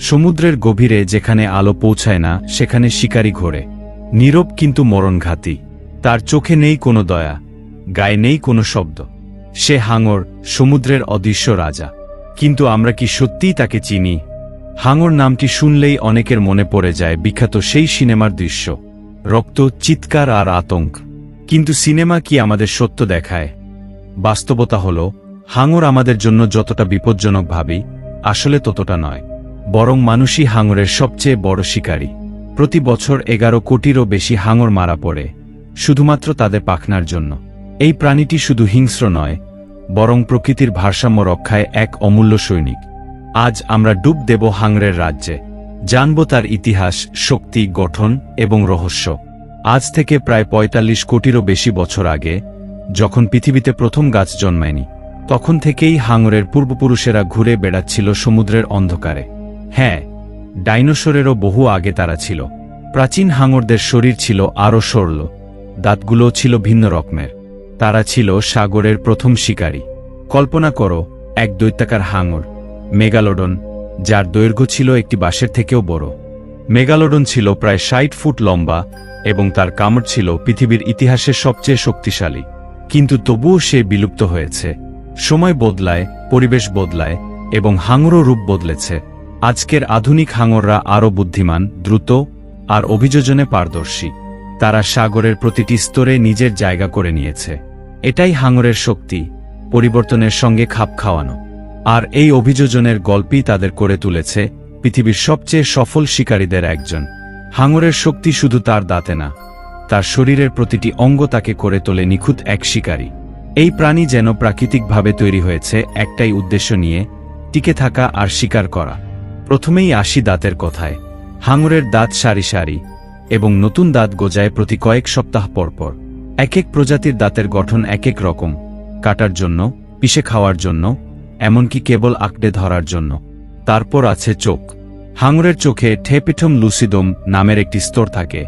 সমুদ্রের গভীরে যেখানে আলো পৌঁছায় না, সেখানে শিকারী ঘোরে। নীরব কিন্তু মরণঘাতী। তার চোখে নেই কোনো দয়া, গায়ে নেই কোনো শব্দ। সে হাঙর, সমুদ্রের অদৃশ্য রাজা। কিন্তু আমরা কি সত্যিই তাকে চিনি? হাঙর নামটি শুনলেই অনেকের মনে পড়ে যায় বিখ্যাত সেই সিনেমার দৃশ্য। রক্ত, চিৎকার আর আতঙ্ক। কিন্তু সিনেমা কি আমাদের সত্য দেখায়? বাস্তবতা হল, হাঙর আমাদের জন্য যতটা বিপজ্জনক ভাবি, আসলে ততটা নয়। বরং মানুষই হাঙরের সবচেয়ে বড় শিকারী। প্রতি বছর এগারো কোটিরও বেশি হাঙর মারা পড়ে, শুধুমাত্র তাদের পাখনার জন্য। এই প্রাণীটি শুধু হিংস্র নয়, বরং প্রকৃতির ভারসাম্য রক্ষায় এক অমূল্য সৈনিক। আজ আমরা ডুব দেব হাংরের রাজ্যে। জানব তার ইতিহাস, শক্তি, গঠন এবং রহস্য। আজ থেকে প্রায় ৪৫ কোটিরও বেশি বছর আগে, যখন পৃথিবীতে প্রথম গাছ জন্মায়নি, তখন থেকেই হাঙরের পূর্বপুরুষেরা ঘুরে বেড়াচ্ছিল সমুদ্রের অন্ধকারে। হ্যাঁ ডাইনোসরেরও বহু আগে তারা ছিল। প্রাচীন হাঙরদের শরীর ছিল আরও সরল। দাঁতগুলো ছিল ভিন্ন রকমের। তারা ছিল সাগরের প্রথম শিকারী। কল্পনা করো, এক দৈত্যাকার হাঙর, মেগালোডন, যার দৈর্ঘ্য ছিল একটি বাঁশের থেকেও বড়। মেগালোডন ছিল প্রায় ষাট ফুট লম্বা এবং তার কামড় ছিল পৃথিবীর ইতিহাসের সবচেয়ে শক্তিশালী। কিন্তু তবুও সে বিলুপ্ত হয়েছে। সময় বদলায়, পরিবেশ বদলায় এবং হাঙরও রূপ বদলেছে। আজকের আধুনিক হাঙররা আরও বুদ্ধিমান, দ্রুত, আর অভিযোজনে পারদর্শী। তারা সাগরের প্রতিটি স্তরে নিজের জায়গা করে নিয়েছে। এটাই হাঙরের শক্তি, পরিবর্তনের সঙ্গে খাপ খাওয়ানো। আর এই অভিযোজনের গল্পই তাদের করে তুলেছে পৃথিবীর সবচেয়ে সফল শিকারীদের একজন। হাঙরের শক্তি শুধু তার দাঁতে না, তার শরীরের প্রতিটি অঙ্গ তাকে করে তোলে নিখুঁত এক শিকারী। এই প্রাণী যেন প্রাকৃতিকভাবে তৈরি হয়েছে একটাই উদ্দেশ্য নিয়ে, টিকে থাকা আর শিকার করা। প্রথমেই আসি দাঁতের কথায়, হাঙরের দাঁত সারি সারি, এবং নতুন দাঁত গোজায় প্রতি কয়েক সপ্তাহ পরপর এক এক প্রজাতির দাঁতের গঠন এক এক রকম, কাটার জন্য, পিষে খাওয়ার জন্য, এমনকি কেবল আঁকড়ে ধরার জন্য। তারপর আছে চোখ। হাঙরের চোখে ঠেপিঠম লুসিদোম নামের একটি স্তর থাকে,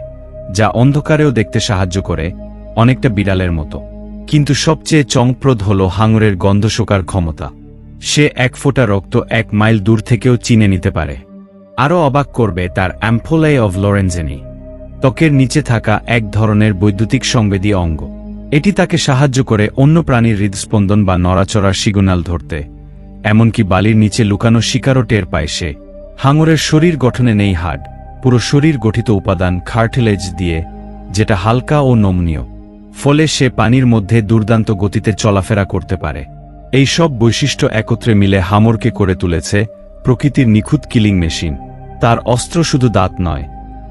যা অন্ধকারেও দেখতে সাহায্য করে, অনেকটা বিড়ালের মতো। কিন্তু সবচেয়ে চংপ্রদ হল হাঙরের গন্ধ শোকার ক্ষমতা। সে এক ফোঁটা রক্ত এক মাইল দূর থেকেও চিনে নিতে পারে। আরও অবাক করবে তার অ্যাম্ফোলাই অব লরেনজেনি। ত্বকের নিচে থাকা এক ধরনের বৈদ্যুতিক সংবেদী অঙ্গ। এটি তাকে সাহায্য করে অন্য প্রাণীর হৃদস্পন্দন বা নড়াচড়ার সিগন্যাল ধরতে। এমনকি বালির নিচে লুকানো শিকারও টের পায় সে। হাঙরের শরীর গঠনে নেই হাড। পুরো শরীর গঠিত উপাদান খার্টিলেজ দিয়ে, যেটা হালকা ও নমনীয়। ফলে সে পানির মধ্যে দুর্দান্ত গতিতে চলাফেরা করতে পারে। এই সব বৈশিষ্ট্য একত্রে মিলে হামরকে করে তুলেছে প্রকৃতির নিখুঁত কিলিং মেশিন। তার অস্ত্র শুধু দাঁত নয়,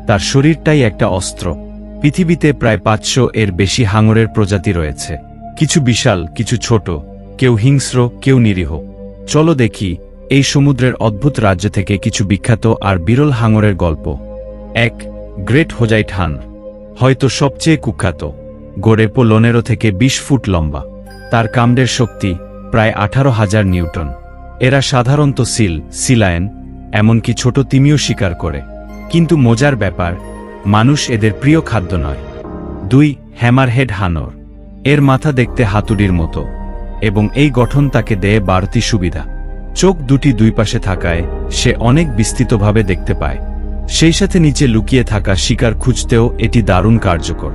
তার শরীরটাই একটা অস্ত্র। পৃথিবীতে প্রায় পাঁচশো এর বেশি হাঙরের প্রজাতি রয়েছে। কিছু বিশাল, কিছু ছোট, কেউ হিংস্র, কেউ নিরীহ। চলো দেখি এই সমুদ্রের অদ্ভুত রাজ্য থেকে কিছু বিখ্যাত আর বিরল হাঙরের গল্প। এক, গ্রেট হোজাইট হান। হয়তো সবচেয়ে কুখ্যাত। গড়ে পনেরো থেকে ২০ ফুট লম্বা। তার কামড়ের শক্তি প্রায় আঠারো হাজার নিউটন। এরা সাধারণত সিল, সিলায়ন, এমনকি ছোট তিমিও শিকার করে। কিন্তু মজার ব্যাপার, মানুষ এদের প্রিয় খাদ্য নয়। দুই, হ্যামারহেড হানর। এর মাথা দেখতে হাতুড়ির মতো, এবং এই গঠন তাকে দেয় বাড়তি সুবিধা। চোখ দুটি দুই পাশে থাকায়, সে অনেক বিস্তৃতভাবে দেখতে পায়। সেই সাথে নিচে লুকিয়ে থাকা শিকার খুঁজতেও এটি দারুণ কার্যকর।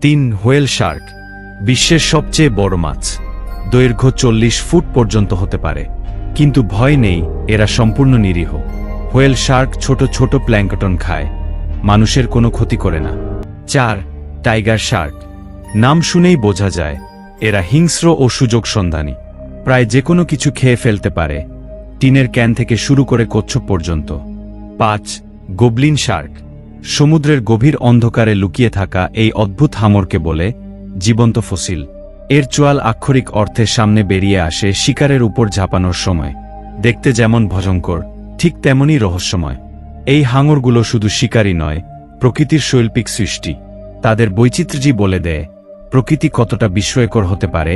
তিন, হোয়েল শার্ক। বিশ্বের সবচেয়ে বড় মাছ। দৈর্ঘ্য চল্লিশ ফুট পর্যন্ত হতে পারে। কিন্তু ভয় নেই, এরা সম্পূর্ণ নিরীহ। হোয়েল শার্ক ছোট ছোট প্ল্যাঙ্কটন খায়। মানুষের কোনো ক্ষতি করে না। চার, টাইগার শার্ক। নাম শুনেই বোঝা যায়, এরা হিংস্র ও সুযোগ সন্ধানী। প্রায় যে কোনো কিছু খেয়ে ফেলতে পারে। টিনের ক্যান থেকে শুরু করে কচ্ছপ পর্যন্ত। পাঁচ, গোবলিন শার্ক। সমুদ্রের গভীর অন্ধকারে লুকিয়ে থাকা এই অদ্ভুত হামরকে বলে, জীবন্ত ফসিল। এর চোয়াল আক্ষরিক অর্থে সামনে বেরিয়ে আসে শিকারের উপর ঝাঁপানোর সময়। দেখতে যেমন ভজঙ্কর ঠিক তেমনই রহস্যময়। এই হাঙরগুলো শুধু শিকারই নয়, প্রকৃতির শৈল্পিক সৃষ্টি। তাদের বৈচিত্র্যই বলে দেয়, প্রকৃতি কতটা বিস্ময়কর হতে পারে